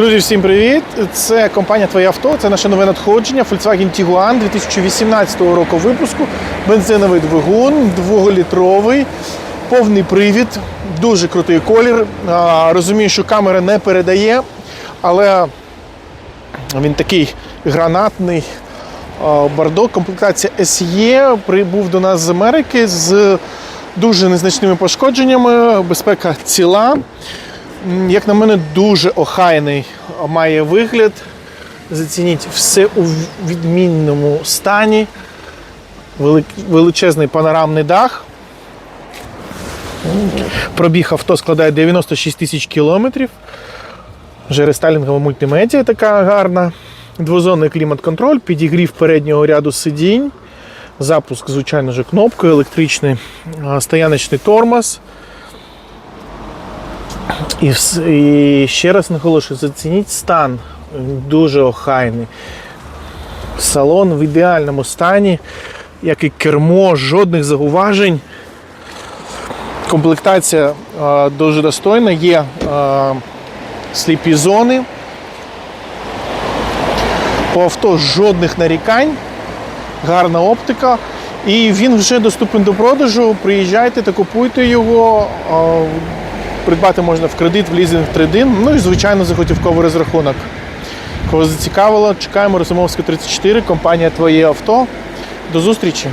Друзі, всім привіт! Це компанія Твоє авто. Це наше нове надходження Volkswagen Tiguan 2018 року випуску. Бензиновий двигун, двохлітровий, повний привід, дуже крутий колір. Розумію, що камера не передає, але він такий гранатний. А, Бардо, комплектація SE, прибув до нас з Америки з дуже незначними пошкодженнями, безпека ціла. Як на мене, дуже охайний має вигляд. Зацініть все у відмінному стані. Величезний панорамний дах. Пробіг авто складає 96 тисяч кілометрів. Вже рестайлінгова мультимедіа така гарна. Двозонний клімат-контроль, підігрів переднього ряду сидінь. Запуск, звичайно ж, кнопкою, електричний стояночний тормоз. І, і ще раз наголошую, зацініть стан. Він дуже охайний. Салон в ідеальному стані, як і кермо, жодних зауважень. Комплектація е, дуже достойна, є е, сліпі зони. По авто жодних нарікань, гарна оптика. І він вже доступен до продажу. Приїжджайте та купуйте його. Е, Придбати можна в кредит, в лізинг трейдин, ну і звичайно заготівковий розрахунок. Кого зацікавило, чекаємо Росомовська 34, компанія Твоє авто. До зустрічі!